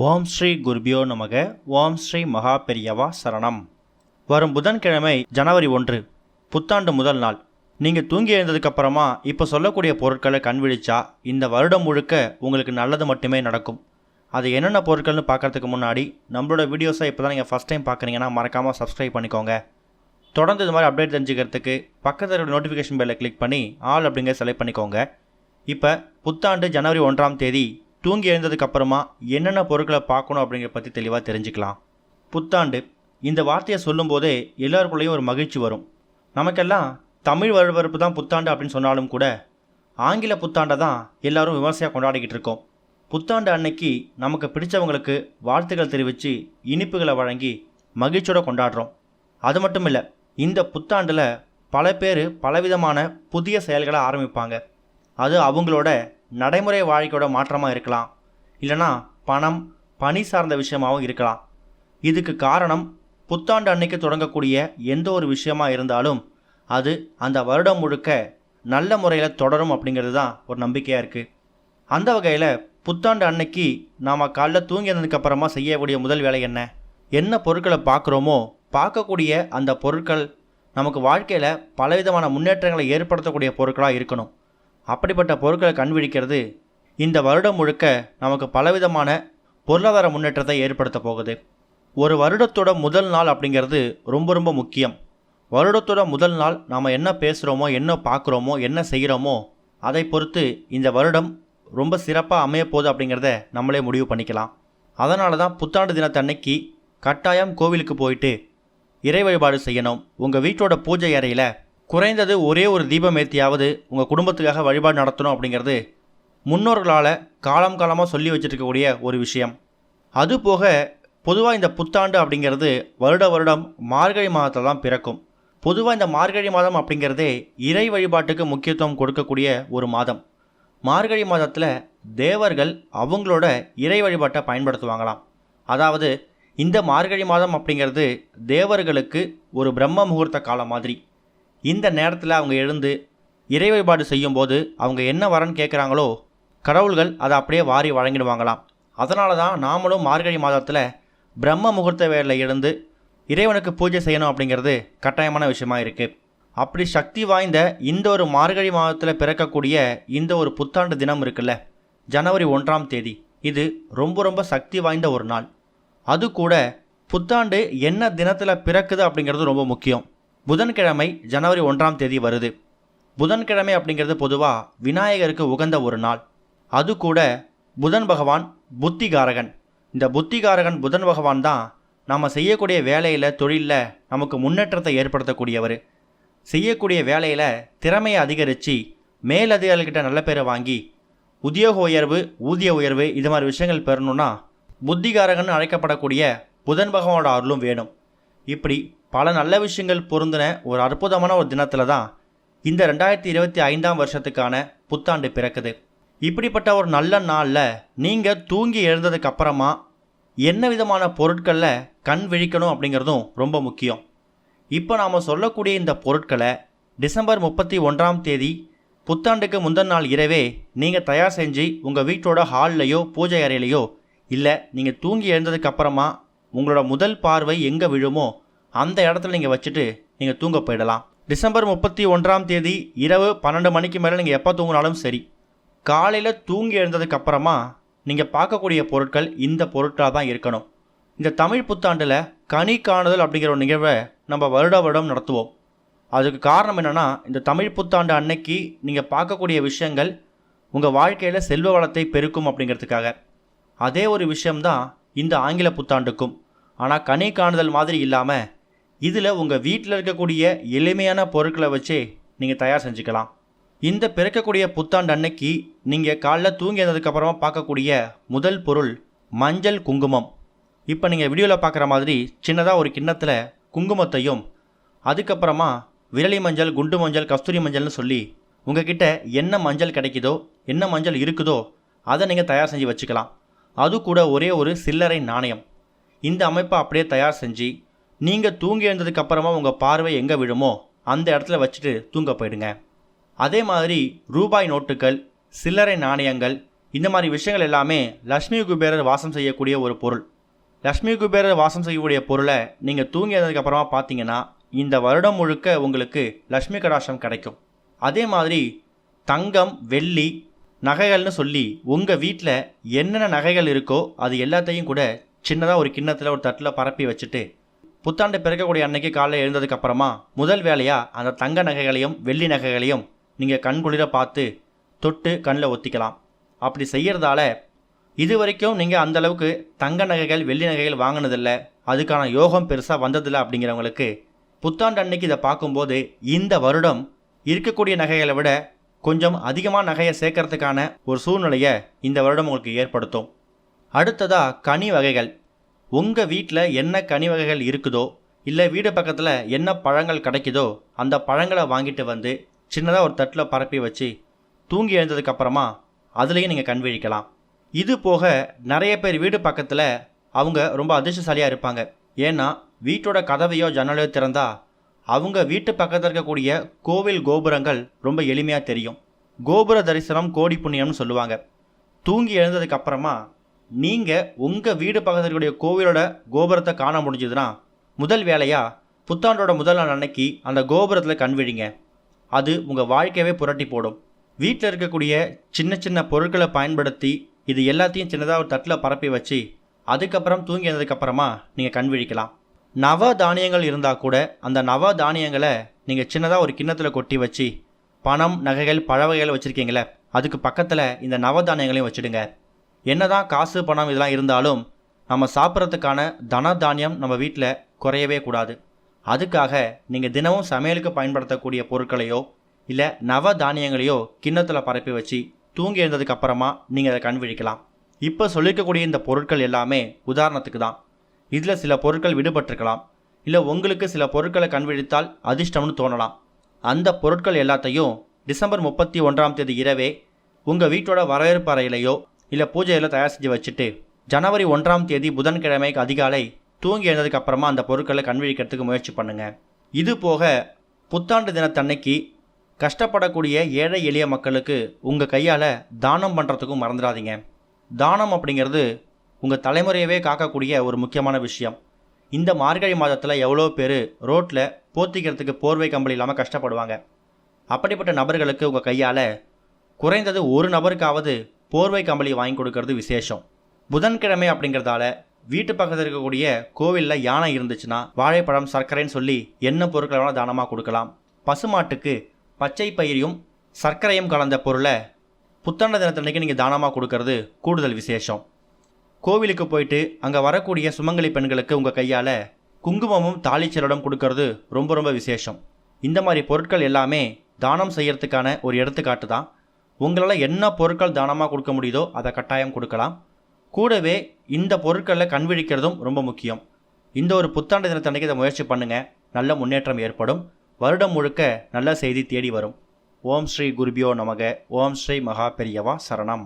ஓம் ஸ்ரீ குருபியோ நமக ஓம் ஸ்ரீ மகா பெரியவா சரணம். வரும் புதன்கிழமை ஜனவரி ஒன்று புத்தாண்டு முதல் நாள். நீங்கள் தூங்கி எழுந்ததுக்கப்புறமா இப்போ சொல்லக்கூடிய பொருட்களை கண்விழிச்சா இந்த வருடம் முழுக்க உங்களுக்கு நல்லது மட்டுமே நடக்கும். அது என்னென்ன பொருட்கள்னு பார்க்கறதுக்கு முன்னாடி நம்மளோட வீடியோஸை இப்போ தான் நீங்கள் ஃபஸ்ட் டைம் பார்க்குறீங்கன்னா மறக்காமல் சப்ஸ்கிரைப் பண்ணிக்கோங்க. தொடர்ந்து இது மாதிரி அப்டேட் தெரிஞ்சுக்கிறதுக்கு பக்கத்தில் இருக்கிற நோட்டிஃபிகேஷன் பெல்லை கிளிக் பண்ணி ஆல் அப்படிங்கிற செலக்ட் பண்ணிக்கோங்க. இப்போ புத்தாண்டு ஜனவரி ஒன்றாம் தேதி தூங்கி எழுந்ததுக்கு அப்புறமா என்னென்ன பொருட்களை பார்க்கணும் அப்படிங்கிறத பற்றி தெளிவாக தெரிஞ்சுக்கலாம். புத்தாண்டு. இந்த வார்த்தையை சொல்லும்போதே எல்லாருக்குள்ளேயும் ஒரு மகிழ்ச்சி வரும். நமக்கெல்லாம் தமிழ் வரவரப்பு தான் புத்தாண்டு அப்படின்னு சொன்னாலும் கூட ஆங்கில புத்தாண்டை தான் எல்லாரும் விமர்சையாக கொண்டாடிக்கிட்டு இருக்கோம். புத்தாண்டு அன்னைக்கு நமக்கு பிடிச்சவங்களுக்கு வாழ்த்துக்கள் தெரிவித்து இனிப்புகளை வழங்கி மகிழ்ச்சியோடு கொண்டாடுறோம். அது மட்டும் இல்லை இந்த புத்தாண்டில் பல பேர் பலவிதமான புதிய செயல்களை ஆரம்பிப்பாங்க. அது அவங்களோட நடைமுறை வாழ்க்கையோட மாற்றமாக இருக்கலாம். இல்லைனா பணம் பணி சார்ந்த விஷயமாகவும் இருக்கலாம். இதுக்கு காரணம் புத்தாண்டு அன்னைக்கு தொடங்கக்கூடிய எந்த ஒரு விஷயமா இருந்தாலும் அது அந்த வருடம் முழுக்க நல்ல முறையில் தொடரும் அப்படிங்கிறது தான் ஒரு நம்பிக்கையாக இருக்குது அந்த வகையில் புத்தாண்டு அன்னைக்கு நாம் காலைல தூங்கி செய்யக்கூடிய முதல் வேலை என்ன? என்ன பொருட்களை பார்க்குறோமோ பார்க்கக்கூடிய அந்த பொருட்கள் நமக்கு வாழ்க்கையில் பலவிதமான முன்னேற்றங்களை ஏற்படுத்தக்கூடிய பொருட்களாக இருக்கணும். அப்படிப்பட்ட பொருட்களை கண்விழிக்கிறது இந்த வருடம் முழுக்க நமக்கு பலவிதமான பொருளாதார முன்னேற்றத்தை ஏற்படுத்த போகுது. ஒரு வருடத்தோட முதல் நாள் அப்படிங்கிறது ரொம்ப ரொம்ப முக்கியம். வருடத்தோட முதல் நாள் நாம் என்ன பேசுகிறோமோ என்ன பார்க்குறோமோ என்ன செய்கிறோமோ அதை பொறுத்து இந்த வருடம் ரொம்ப சிறப்பாக அமையப்போகுது அப்படிங்கிறத நம்மளே முடிவு பண்ணிக்கலாம். அதனால தான் புத்தாண்டு தினத்தன்னைக்கு கட்டாயம் கோவிலுக்கு போயிட்டு இறை வழிபாடு செய்யணும். உங்கள் வீட்டோட பூஜை அறையில் குறைந்தது ஒரே ஒரு தீபமேத்தியாவது உங்கள் குடும்பத்துக்காக வழிபாடு நடத்தணும் அப்படிங்கிறது முன்னோர்களால் காலம் காலமாக சொல்லி வச்சுருக்கக்கூடிய ஒரு விஷயம். அது போக பொதுவாக இந்த புத்தாண்டு அப்படிங்கிறது வருட வருடம் மார்கழி மாதத்தில் தான் பிறக்கும். பொதுவாக இந்த மார்கழி மாதம் அப்படிங்கிறதே இறை வழிபாட்டுக்கு முக்கியத்துவம் கொடுக்கக்கூடிய ஒரு மாதம். மார்கழி மாதத்தில் தேவர்கள் அவங்களோட இறை வழிபாட்டை பயன்படுத்துவாங்களாம். அதாவது இந்த மார்கழி மாதம் அப்படிங்கிறது தேவர்களுக்கு ஒரு பிரம்ம முகூர்த்த காலம் மாதிரி. இந்த நேரத்தில் அவங்க எழுந்து இறை வழிபாடு செய்யும்போது அவங்க என்ன வரன்னு கேட்குறாங்களோ கடவுள்கள் அதை அப்படியே வாரி வழங்கிடுவாங்களாம். அதனால தான் நாமளும் மார்கழி மாதத்தில் பிரம்ம முகூர்த்த வேலையில் இருந்து இறைவனுக்கு பூஜை செய்யணும் அப்படிங்கிறது கட்டாயமான விஷயமா இருக்குது அப்படி சக்தி வாய்ந்த இந்த ஒரு மார்கழி மாதத்தில் பிறக்கக்கூடிய இந்த ஒரு புத்தாண்டு தினம் இருக்குல்ல ஜனவரி ஒன்றாம் தேதி. இது ரொம்ப ரொம்ப சக்தி வாய்ந்த ஒரு நாள். அது கூட புத்தாண்டு என்ன தினத்தில் பிறக்குது அப்படிங்கிறது ரொம்ப முக்கியம். புதன்கிழமை ஜனவரி ஒன்றாம் தேதி வருது. புதன்கிழமை அப்படிங்கிறது பொதுவாக விநாயகருக்கு உகந்த ஒரு நாள். அது கூட புதன் பகவான் புத்திகாரகன். இந்த புத்திகாரகன் புதன் பகவான் தான் நாம் செய்யக்கூடிய வேலையில் தொழிலில் நமக்கு முன்னேற்றத்தை ஏற்படுத்தக்கூடியவர். செய்யக்கூடிய வேலையில் திறமையை அதிகரித்து மேலதிகாரிகிட்ட நல்ல பேரை வாங்கி உத்தியோக உயர்வு ஊதிய உயர்வு இது மாதிரி விஷயங்கள் பெறணும்னா புத்திகாரகன் அழைக்கப்படக்கூடிய புதன் பகவானோட அருளும் வேணும். இப்படி பல நல்ல விஷயங்கள் பொருந்தின ஒரு அற்புதமான ஒரு தினத்தில் தான் இந்த ரெண்டாயிரத்தி இருபத்தி ஐந்தாம் வருஷத்துக்கான புத்தாண்டு பிறக்குது. இப்படிப்பட்ட ஒரு நல்ல நாளில் நீங்கள் தூங்கி எழுந்ததுக்கு அப்புறமா என்ன விதமான பொருட்களில் கண் விழிக்கணும் அப்படிங்கிறதும் ரொம்ப முக்கியம். இப்போ நாம் சொல்லக்கூடிய இந்த பொருட்களை டிசம்பர் முப்பத்தி ஒன்றாம் தேதி புத்தாண்டுக்கு முந்தின நாள் இரவே நீங்கள் தயார் செஞ்சு உங்கள் வீட்டோட ஹால்லையோ பூஜை அறையிலையோ இல்லை நீங்கள் தூங்கி எழுந்ததுக்கு அப்புறமா உங்களோட முதல் பார்வை எங்கே விழுமோ அந்த இடத்துல நீங்கள் வச்சுட்டு நீங்கள் தூங்க போயிடலாம். டிசம்பர் முப்பத்தி ஒன்றாம் தேதி இரவு பன்னெண்டு மணிக்கு மேலே நீங்கள் எப்போ தூங்கினாலும் சரி. காலையில் தூங்கி எழுந்ததுக்கப்புறமா நீங்கள் பார்க்கக்கூடிய பொருட்கள் இந்த பொருட்களாக தான் இருக்கணும். இந்த தமிழ் புத்தாண்டில் கனி காணுதல் அப்படிங்கிற ஒரு நிகழ்வை நம்ம வருட வருடம் நடத்துவோம். அதுக்கு காரணம் என்னென்னா இந்த தமிழ் புத்தாண்டு அன்னைக்கு நீங்கள் பார்க்கக்கூடிய விஷயங்கள் உங்கள் வாழ்க்கையில் செல்வ வளத்தை பெருக்கும் அப்படிங்கிறதுக்காக. அதே ஒரு விஷயம்தான் இந்த ஆங்கில புத்தாண்டுக்கும். ஆனால் கனி காணுதல் மாதிரி இல்லாமல் இதில் உங்கள் வீட்டில் இருக்கக்கூடிய எளிமையான பொருட்களை வச்சே நீங்கள் தயார் செஞ்சுக்கலாம். இந்த பிறக்கக்கூடிய புத்தாண்டு அன்னைக்கு நீங்கள் காலைல தூங்கி எழுந்ததுக்கப்புறமா பார்க்கக்கூடிய முதல் பொருள் மஞ்சள் குங்குமம். இப்போ நீங்கள் வீடியோவில் பார்க்குற மாதிரி சின்னதாக ஒரு கிண்ணத்தில் குங்குமத்தையும் அதுக்கப்புறமா விரலி மஞ்சள் குண்டு மஞ்சள் கஸ்தூரி மஞ்சள்னு சொல்லி உங்ககிட்ட என்ன மஞ்சள் கிடைக்குதோ என்ன மஞ்சள் இருக்குதோ அதை நீங்கள் தயார் செஞ்சு வச்சுக்கலாம். அது கூட ஒரே ஒரு சில்லறை நாணயம். இந்த அமைப்பை அப்படியே தயார் செஞ்சு நீங்கள் தூங்கி எழுந்ததுக்கு அப்புறமா உங்கள் பார்வை எங்கே விழுமோ அந்த இடத்துல வச்சுட்டு தூங்க போயிடுங்க. அதே மாதிரி ரூபாய் நோட்டுகள் சில்லறை நாணயங்கள் இந்த மாதிரி விஷயங்கள் எல்லாமே லக்ஷ்மி குபேரர் வாசம் செய்யக்கூடிய ஒரு பொருள். லக்ஷ்மி குபேரர் வாசம் செய்யக்கூடிய பொருளை நீங்கள் தூங்கி எழுந்ததுக்கப்புறமா பார்த்தீங்கன்னா இந்த வருடம் முழுக்க உங்களுக்கு லக்ஷ்மி கடாசம் கிடைக்கும். அதே மாதிரி தங்கம் வெள்ளி நகைகள்னு சொல்லி உங்கள் வீட்டில் என்னென்ன நகைகள் இருக்கோ அது எல்லாத்தையும் கூட சின்னதாக ஒரு கிண்ணத்தில் ஒரு தட்டில் பரப்பி வச்சுட்டு புத்தாண்டு பிறக்கக்கூடிய அன்னைக்கு காலையில் எழுந்ததுக்கப்புறமா முதல் வேலையாக அந்த தங்க நகைகளையும் வெள்ளி நகைகளையும் நீங்கள் கண்குளிர பார்த்து தொட்டு கண்ணில் ஒத்திக்கலாம். அப்படி செய்கிறதால இது வரைக்கும் நீங்கள் அந்த அளவுக்கு தங்க நகைகள் வெள்ளி நகைகள் வாங்கினதில்ல. அதுக்கான யோகம் பெருசாக வந்ததில்லை அப்படிங்கிறவங்களுக்கு புத்தாண்டு அன்னைக்கு இதை பார்க்கும்போது இந்த வருடம் இருக்கக்கூடிய நகைகளை விட கொஞ்சம் அதிகமாக நகையை சேர்க்கறதுக்கான ஒரு சூழ்நிலையை இந்த வருடம் உங்களுக்கு ஏற்படுத்தும். அடுத்ததாக கனி வகைகள். உங்கள் வீட்டில் என்ன கனி வகைகள் இருக்குதோ இல்லை வீடு பக்கத்தில் என்ன பழங்கள் கிடைக்குதோ அந்த பழங்களை வாங்கிட்டு வந்து சின்னதாக ஒரு தட்டில் பரப்பி வச்சு தூங்கி எழுந்ததுக்கப்புறமா அதுலேயும் நீங்கள் கண் விழிக்கலாம். இது போக நிறைய பேர் வீடு பக்கத்தில் அவங்க ரொம்ப அதிர்ஷ்டசாலியாக இருப்பாங்க. ஏன்னா வீட்டோட கதவையோ ஜன்னலையோ திறந்தா அவங்க வீட்டு பக்கத்தில் இருக்கக்கூடிய கோவில் கோபுரங்கள் ரொம்ப எளிமையாக தெரியும். கோபுர தரிசனம் கோடி புண்ணியம்னு சொல்லுவாங்க. தூங்கி எழுந்ததுக்கு அப்புறமா நீங்கள் உங்கள் வீடு பக்கத்தில் இருக்கக்கூடிய கோவிலோட கோபுரத்தை காண முடிஞ்சதுன்னா முதல் வேலையாக புத்தாண்டோட முதல் நாள் அன்னைக்கு அந்த கோபுரத்தில் கண் விழிங்க. அது உங்கள் வாழ்க்கையவே புரட்டி போடும். வீட்டில் இருக்கக்கூடிய சின்ன சின்ன பொருட்களை பயன்படுத்தி இது எல்லாத்தையும் சின்னதாக ஒரு தட்டில் பரப்பி வச்சு அதுக்கப்புறம் தூங்கி வந்ததுக்கப்புறமா நீங்கள் கண் விழிக்கலாம். நவ தானியங்கள் இருந்தால் கூட அந்த நவ தானியங்களை நீங்கள் சின்னதாக ஒரு கிண்ணத்தில் கொட்டி வச்சு பணம் நகைகள் பழ வகைகள் வச்சுருக்கீங்களே அதுக்கு பக்கத்தில் இந்த நவ தானியங்களையும் வச்சுடுங்க. என்னதான் காசு பணம் இதெல்லாம் இருந்தாலும் நம்ம சாப்பிட்றதுக்கான தன தானியம் நம்ம வீட்டில் குறையவே கூடாது. அதுக்காக நீங்கள் தினமும் சமையலுக்கு பயன்படுத்தக்கூடிய பொருட்களையோ இல்லை நவ தானியங்களையோ கிண்ணத்தில் பரப்பி வச்சு தூங்கி எழுந்ததுக்கு அப்புறமா நீங்கள் அதை கண் விழிக்கலாம் இப்போ சொல்லியிருக்கக்கூடிய இந்த பொருட்கள் எல்லாமே உதாரணத்துக்கு தான். இதில் சில பொருட்கள் விடுபட்டிருக்கலாம். இல்லை உங்களுக்கு சில பொருட்களை கண் விழித்தால் அதிர்ஷ்டம்னு தோணலாம். அந்த பொருட்கள் எல்லாத்தையும் டிசம்பர் முப்பத்தி ஒன்றாம் தேதி இரவே உங்கள் வீட்டோட வரவேற்பு அறையிலையோ இல்லை பூஜையில் தயார் செஞ்சு வச்சுட்டு ஜனவரி ஒன்றாம் தேதி புதன்கிழமை அதிகாலை தூங்கி எழுந்ததுக்கப்புறமா அந்த பொருட்களை கண் விழிக்கிறதுக்கு முயற்சி பண்ணுங்கள் இது போக புத்தாண்டு தினத்தன்னைக்கு கஷ்டப்படக்கூடிய ஏழை எளிய மக்களுக்கு உங்கள் கையால் தானம் பண்ணுறதுக்கும் மறந்துடாதீங்க. தானம் அப்படிங்கிறது உங்கள் தலைமுறையவே காக்கக்கூடிய ஒரு முக்கியமான விஷயம். இந்த மார்கழி மாதத்தில் எவ்வளோ பேர் ரோட்டில் போத்திக்கிறதுக்கு போர்வை கம்பளி இல்லாமல் கஷ்டப்படுவாங்க. அப்படிப்பட்ட நபர்களுக்கு உங்கள் கையால் குறைந்தது ஒரு நபருக்காவது போர்வை கம்பளி வாங்கி கொடுக்கறது விசேஷம். புதன்கிழமை அப்படிங்கிறதால வீட்டு பக்கத்தில் இருக்கக்கூடிய கோவிலில் யானை இருந்துச்சுன்னா வாழைப்பழம் சர்க்கரைன்னு சொல்லி என்ன பொருட்களை வேணால் தானமாக கொடுக்கலாம். பசுமாட்டுக்கு பச்சை பயிரையும் சர்க்கரையும் கலந்த பொருளை புத்தாண்ட தினத்தன்னைக்கு நீங்கள் தானமாக கொடுக்கறது கூடுதல் விசேஷம். கோவிலுக்கு போயிட்டு அங்கே வரக்கூடிய சுமங்கலி பெண்களுக்கு உங்கள் கையால் குங்குமமும் தாலிச்சலடம் கொடுக்கறது ரொம்ப ரொம்ப விசேஷம். இந்த மாதிரி பொருட்கள் எல்லாமே தானம் செய்யறதுக்கான ஒரு எடுத்துக்காட்டு தான். உங்களால் என்ன பொருட்கள் தானமாக கொடுக்க முடியுதோ அதை கட்டாயம் கொடுக்கலாம். கூடவே இந்த பொருட்களை கண்விழிக்கிறதும் ரொம்ப முக்கியம். இந்த ஒரு புத்தாண்டு தினத்தன்னைக்கு இதை முயற்சி பண்ணுங்கள் நல்ல முன்னேற்றம் ஏற்படும். வருடம் முழுக்க நல்ல செய்தி தேடி வரும். ஓம் ஸ்ரீ குருபியோ நமக. ஓம் ஸ்ரீ மகா பெரியவா சரணம்.